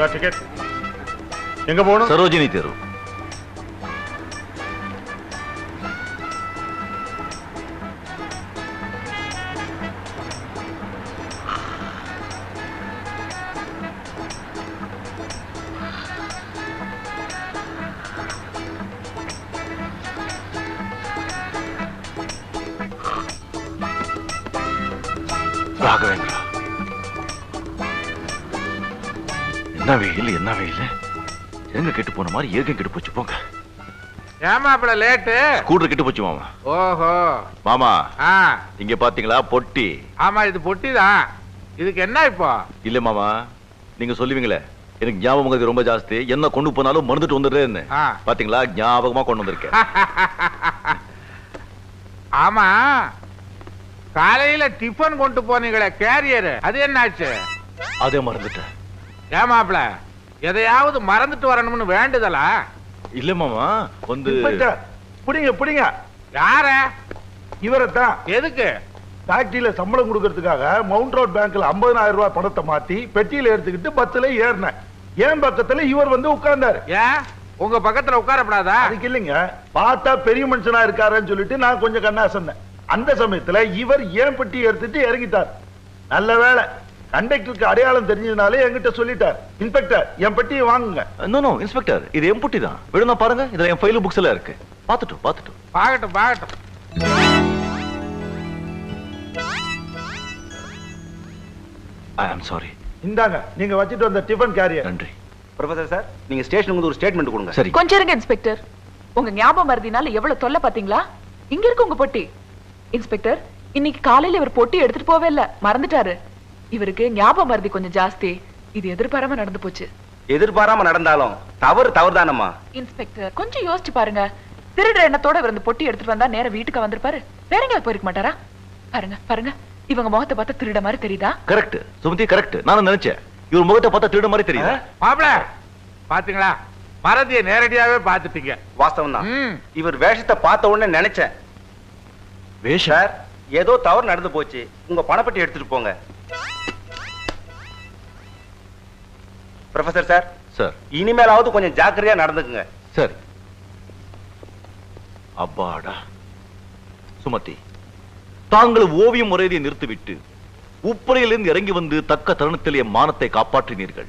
Sir ticket எங்க போகணும் சரோஜினி தெரு ராகவேந்திரா என்ன வெயில் என்ன வெயில்? எங்க கெட்டு போன மாதிரி ஏகம் கெட்டு போச்சு போங்க. ஏமாப்பிள லேட்டு? கூடுற கெட்டு போச்சு மாமா. ஓஹோ. மாமா ஆ. இங்க பாத்தீங்களா பொட்டி? ஆமா இது பொட்டிதான் இதுக்கு என்ன இப்போ? இல்ல மாமா. நீங்க சொல்லுவீங்களே. எனக்கு ஞாபகம் ரொம்ப ஜாஸ்தி. என்ன கொண்டு போனாலும் மறந்துட்டு வந்துடுறேன்னு. பாத்தீங்களா ஞாபகமா கொண்டு வந்திருக்கேன். ஆமா. காலையில டிஃபன் கொண்டு போனீங்களே கேரியர். அது என்னாச்சு? அதே மறந்துட்டேன். ஏமாப்பிள எதையாவது மறந்துட்டு வரணும்னு வேண்டுதலா? இல்ல மாமா வந்து புடிங்க புடிங்க. யார? இவரைத்தான். எதுக்கு? ஃபேக்டரியில சம்பளம் கொடுக்கறதுக்காக மவுண்ட் ரோட் பேங்க்ல 50000 ரூபாய் பணத்தை மாத்தி பெட்டியில எடுத்துக்கிட்டு பஸ்ல ஏறினேன். என் பக்கத்துல இவர் வந்து உட்கார்ந்தாரு. ஏன்? உங்க பக்கத்துல உட்காரப்படாதா? அதுக்கு இல்லைங்க. பார்த்தா பெரிய மனுஷனா இருக்காருன்னு சொல்லிட்டு நான் கொஞ்சம் கண்ணா சொன்னேன் அந்த சமயத்துல இவர் ஏன் பெட்டி எடுத்துட்டு இறங்கிட்டார். நல்ல வேளை. கண்டக்டருக்கு அடையாளம் தெரிஞ்சதுனாலே என்கிட்ட சொல்லிட்டார். இன்ஸ்பெக்டர் என் பெட்டியை வாங்குங்க. நோ நோ இன்ஸ்பெக்டர் இது என் பொட்டி தான். விடுனா பாருங்க இதுல என் ஃபைல் புக்ஸ் எல்லாம் இருக்கு. பாத்துட்டோம் பாத்துட்டோம் பாகட்டும் பாகட்டும் ஐ ஆம் சாரி இந்தாங்க நீங்க வச்சுட்டு வந்த டிஃபன் கேரியர். நன்றி. ப்ரொஃபசர் சார் நீங்க ஸ்டேஷனுக்கு வந்து ஒரு ஸ்டேட்மெண்ட் கொடுங்க. சரி. கொஞ்சம் இருங்க இன்ஸ்பெக்டர். உங்க ஞாபகம் மருதினால எவ்வளவு தொல்லை பாத்தீங்களா இங்க இருக்கு உங்க பொட்டி. இன்ஸ்பெக்டர் இன்னைக்கு காலையில இவர் பொட்டி எடுத்துட்டு போவே இல்ல மறந்துட்டாரு. இவருக்கு ஞாபகம் மருதி கொஞ்சம் ஜாஸ்தி. இது எதிர்பாராம நடந்து போச்சு. எதிர்பாராம நடந்தாலும் தவறு தவறுதானம்மா? இன்ஸ்பெக்டர் கொஞ்சம் யோசிச்சு பாருங்க. திருடுற எண்ணத்தோட இவர் இந்த பொட்டி எடுத்துட்டு வந்தா நேரா வீட்டுக்கு வந்திருப்பாரு. வேற எங்கேயாவது போயிருக்க மாட்டாரா? பாருங்க பாருங்க. இவங்க முகத்தை பார்த்தா திருட மாதிரி தெரியுதா? கரெக்ட் சுமதி கரெக்ட் நானும் நினைச்சேன். இவர் முகத்தை பார்த்தா திருட மாதிரி தெரியுது? மாப்பிள பாத்தீங்களா? மறதியை நேரடியாவே பாத்துட்டீங்க வாஸ்தவம் தான் ம். இவர் வேஷத்தை பார்த்த உடனே நினைச்சேன். வேஷம்? சார் ஏதோ தவறு நடந்து போச்சு. உங்க பணப்பட்டி எடுத்துட்டு போங்க. ப்ரொஃபசர் சார் சார் இனிமேலாவது கொஞ்சம் ஜாக்கிரதையா நடந்துக்குங்க. சரி. அப்பாடா. சுமதி தாங்கள் ஓவியம் முறையை நிறுத்திவிட்டு உப்பரையிலிருந்து இறங்கி வந்து தக்க தருணத்தில் என் மானத்தை காப்பாற்றினீர்கள்.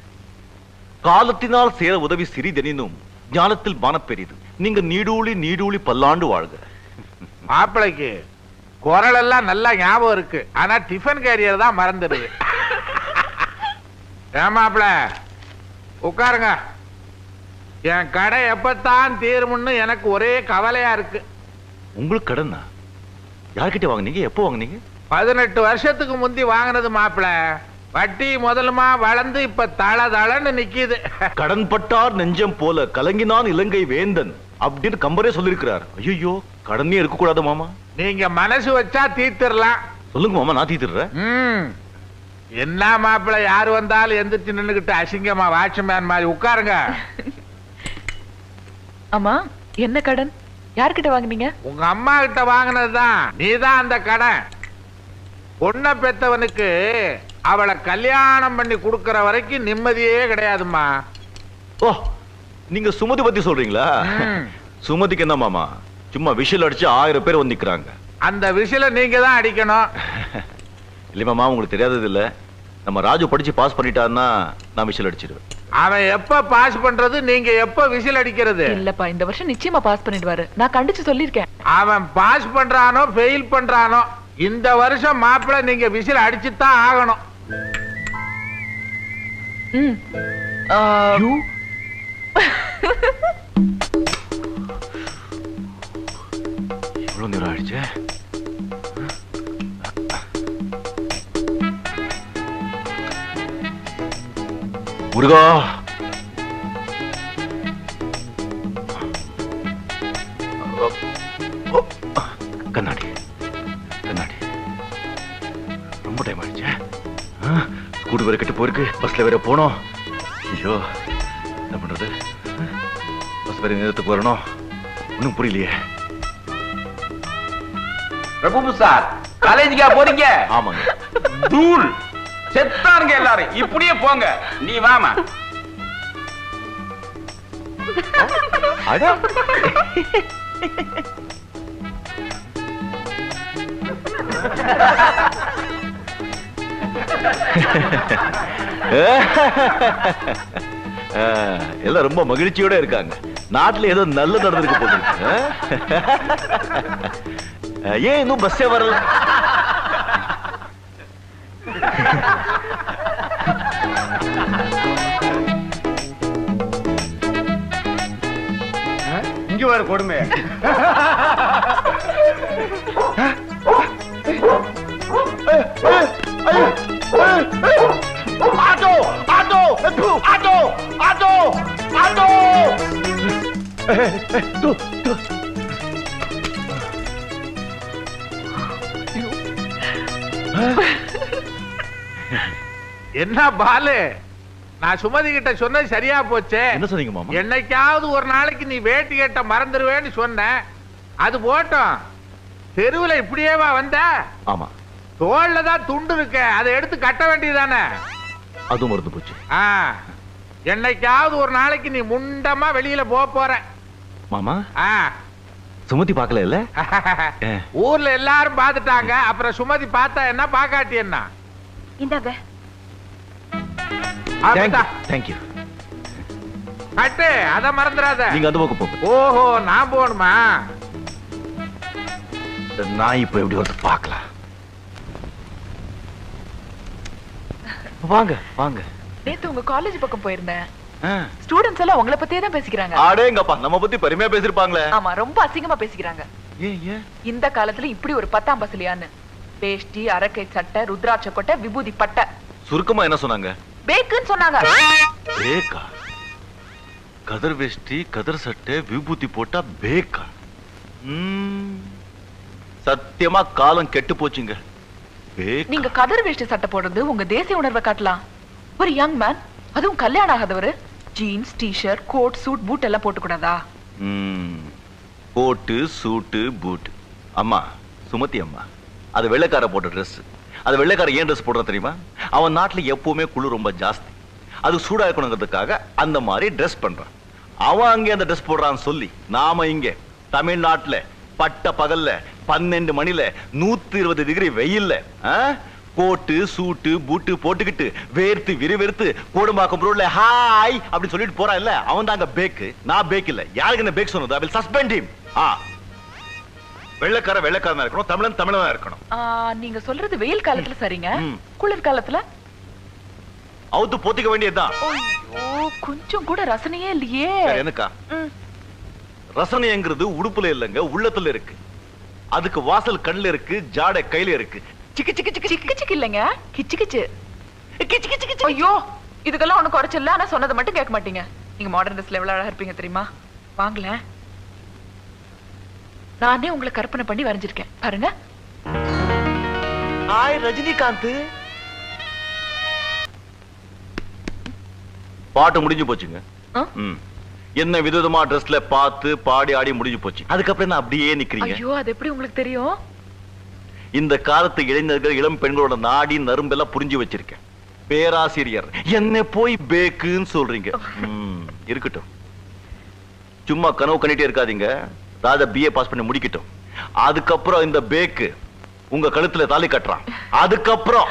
காலத்தினால் சேர உதவி சிறிதெனினும் ஞானத்தில் மானப் பெரிது நீங்க நீடூழி நீடூழி பல்லாண்டு வாழ்க. மாப்பிளைக்கு குரல் எல்லாம் நல்லா ஞாபகம் இருக்கு. ஆனா டிஃபன் கேரியர் தான் மறந்துடுது. ஏன் மாப்பிள? உட்காருங்க. என் கடை எப்பத்தான் தீரும்னு எனக்கு ஒரே கவலையா இருக்கு. உங்களுக்கு கடனா? யார்கிட்ட வாங்குனீங்க? எப்போ வாங்குனீங்க? பதினெட்டு வருஷத்துக்கு முந்தி வாங்கினது மாப்பிள. வட்டி முதலுமா வளர்ந்து இப்ப தள தளன்னு நிக்குது. கடன் பட்டார் நெஞ்சம் போல கலங்கினான் இலங்கை வேந்தன் அப்படின்னு கம்பரே சொல்லியிருக்கிறார் ஐயோ கடனே இருக்கக்கூடாது மாமா. நீங்க மனசு வச்சா தீர்த்திடலாம் சொல்லுங்க மாமா நான் தீத்துறேன் ம். என்ன மாப்பிள யாரு வந்தாலும் எந்திரிச்சு நின்னுகிட்டு அசிங்கமா வாட்ச்மேன் மாதிரி உட்காருங்க. ஆமா என்ன கடன்? யார்கிட்ட வாங்குனீங்க? உங்க அம்மா கிட்ட வாங்கினதுதான். நீதான் அந்த கடன். பொண்ணை பெத்தவனுக்கு அவளை கல்யாணம் பண்ணி கொடுக்கற வரைக்கும் நிம்மதியே கிடையாதும்மா. ஓ நீங்க சுமதி பத்தி சொல்றீங்களா. சுமதிக்கு என்ன மாமா சும்மா விஷல் அடிச்சு ஆயிரம் பேர் வந்து நிக்கிறாங்க அந்த விசில நீங்க தான் அடிக்கணும். இல்ல மாமா உங்களுக்கு தெரியாதது இல்ல. நம்ம ராஜு படிச்சு பாஸ் பண்ணிட்டாருன்னா நான் விஷல் அடிச்சிடுவேன் அவன் எப்ப பாஸ் பண்றது நீங்க எப்ப விசில் அடிக்கிறது? இல்லப்பா இந்த வருஷம் நிச்சயமா பாஸ் பண்ணிடுவாரு. நான் கண்டிச்சு சொல்லிருக்கேன் அவன் பாஸ் பண்றானோ ஃபெயில் பண்றானோ இந்த வருஷம் மாப்பிள நீங்க விசில் அடிச்சுதான் ஆகணும். ம். ஆ, இவ்வளவு நேரம் ஆயிடுச்சு. முருகா. கண்ணாடி கண்ணாடி. ரொம்ப டைம் ஆயிடுச்சு. ஸ்கூட்டு வேற கெட்டு போயிருக்கு. பஸ்ல வேற போனோம். ஐயோ என்ன பண்றது? பஸ் வேற நேரத்துக்கு வரணும். ஒன்றும் புரியலையே. பிரபு சார் காலேஜுக்கா போறீங்க? ஆமாங்க. தூள். செத்தானுங்க எல்லாரும் இப்படியே போங்க. நீ வாமா. எல்லாம் ரொம்ப மகிழ்ச்சியோட இருக்காங்க. நாட்டுல ஏதோ நல்லது நடந்திருக்கு போகுது ஏன் இன்னும் பஸ்ஸே வரல? இங்க வர கொடுமை auto auto auto auto auto என்ன பாலு நான் சுமதி கிட்ட சொன்னது சரியா போச்சே? என்ன சொன்னீங்க மாமா? என்னைக்காவது ஒரு நாளைக்கு நீ வேட்டி கட்ட மறந்துடுவேன்னு சொன்னேன் அது போட்டோம். தெருவுல இப்படியேவா வந்த? ஆமா. தோல்ல தான் துண்டு இருக்க. அதை எடுத்து கட்ட வேண்டியதானே அதுவும் மறந்து போச்சு. ஆ. என்னைக்காவது ஒரு நாளைக்கு நீ முண்டமா வெளியில போக போற. மாமா? ஆ. சுமதி பார்க்கல இல்ல. ஊர்ல எல்லாரும் பார்த்துட்டாங்க. அப்புறம் சுமதி பார்த்தா என்ன? பாக்காட்டி என்ன? இந்தாங்க. தேங்க்யூ கட்டு அத மறந்துடாத. நீங்க அந்த பக்கம் போங்க. ஓஹோ நான் போகணுமா? நான் இப்ப எப்படி வந்து பார்க்கலாம்? வாங்க வாங்க. நேத்து உங்க காலேஜ் பக்கம் போயிருந்தேன். ஸ்டூடெண்ட்ஸ் எல்லாம் உங்களை பத்தியே தான் பேசிக்கிறாங்க. அடேங்கப்பா நம்ம பத்தி பெருமையா பேசிருப்பாங்களே ஆமா ரொம்ப அசிங்கமா பேசிக்கிறாங்க. இந்த காலத்துல இப்படி ஒரு பத்தாம் பசலியான்னு வேஷ்டி அரக்கை சட்டை ருத்ராட்ச கொட்டை விபூதி பட்டை. சுருக்கமா என்ன சொன்னாங்க? பேக்குன்னு சொன்னாங்க. பேக்கா? கதர் வேஷ்டி கதர் சட்டை விபூதி போட்டா பேக்கா. சத்தியமா காலம் கெட்டு போச்சுங்க. நீங்க கதர் வேஷ்டி சட்டை போடுறது உங்க தேசிய உணர்வை காட்டலாம். ஒரு யங் மேன் அதுவும் கல்யாணம் ஆகாதவரு jeans tshirt coat suit boot எல்லாம் போட்டு கூடாதா ம். கோட்டு சூட்டு பூட் அம்மா சுமதி அம்மா அது வெள்ளைக்கார போட்ட Dress. அது வெள்ளைக்காரன் ஏன் ட்ரெஸ் போடுற தெரியுமா? அவன் நாட்டில் எப்பவுமே குளிர் ரொம்ப ஜாஸ்தி. அது சூடா இருக்கணுங்கிறதுக்காக அந்த மாதிரி ட்ரெஸ் பண்றான். அவன் அங்கே அந்த ட்ரெஸ் போடுறான்னு சொல்லி நாம இங்க தமிழ்நாட்டுல பட்ட பகல்ல பன்னெண்டு மணில நூத்தி இருபது டிகிரி வெயில்ல கோட்டு சூட்டு பூட்டு போட்டுக்கிட்டு வேர்த்து விறுவிறுத்து கோடும்பாக்கம் ரோட்ல ஹாய் அப்படின்னு சொல்லிட்டு போறான் இல்ல அவன் தாங்க பேக்கு நான் பேக் இல்ல. யாருக்கு என்ன பேக் சொன்னது ஐ வில் சஸ்பெண்ட் ஆ. வெள்ளைக்கார வெள்ளைக்காரனா இருக்கணும் தமிழன் தமிழனா இருக்கணும். நீங்க சொல்றது வெயில் காலத்துல சரிங்க. குளிர் காலத்துல? அவுத்து போத்திக்க வேண்டியதுதான். ஐயோ கொஞ்சம் கூட ரசனையே இல்லையே. எனக்கா. ரசனைங்கிறது உடுப்புல இல்லைங்க உள்ளத்துல இருக்கு. அதுக்கு வாசல் கண்ணுல இருக்கு ஜாடை கையில இருக்கு. சிக்கு சிக்கு சிக்கு சிக்கு. சிக்கு இல்லைங்க. கிச்சு கிச்சு. கிச்சு கிச்சு கிச்சு. ஐயோ இதுக்கெல்லாம் ஒண்ணு குறைச்சல ஆனா சொன்னதை மட்டும் கேட்க மாட்டீங்க. நீங்க மாடர்ன் ட்ரெஸ்ல எவ்வளவு அழகா இருப்பீங்க தெரியுமா? வாங்கல நானே உங்களை கற்பனை பண்ணி வரைஞ்சிருக்கேன். பாருங்க. ஹாய் ரஜினிகாந்த். பாட்டு முடிஞ்சு போச்சுங்க. என்ன விதவிதமா ட்ரெஸ்ல பார்த்து பாடி ஆடி முடிஞ்சு போச்சு. அதுக்கப்புறம் என்ன அப்படியே நிக்கிறீங்க? ஐயோ அது எப்படி உங்களுக்கு தெரியும்? இந்த காலத்து இளைஞர்கள் இளம் பெண்களோட நாடி நரும்பெல்லாம் புரிஞ்சு வச்சிருக்கேன். பேராசிரியர். என்ன போய் பேக்குன்னு சொல்றீங்க. ம், இருக்கட்டும். சும்மா கனவு கண்டிட்டே இருக்காதீங்க. ராஜா பிஏ பாஸ் பண்ணி முடிக்கட்டும். அதுக்கப்புறம் இந்த பேக்கு உங்க கழுத்துல தாலி கட்டுறான். அதுக்கப்புறம்.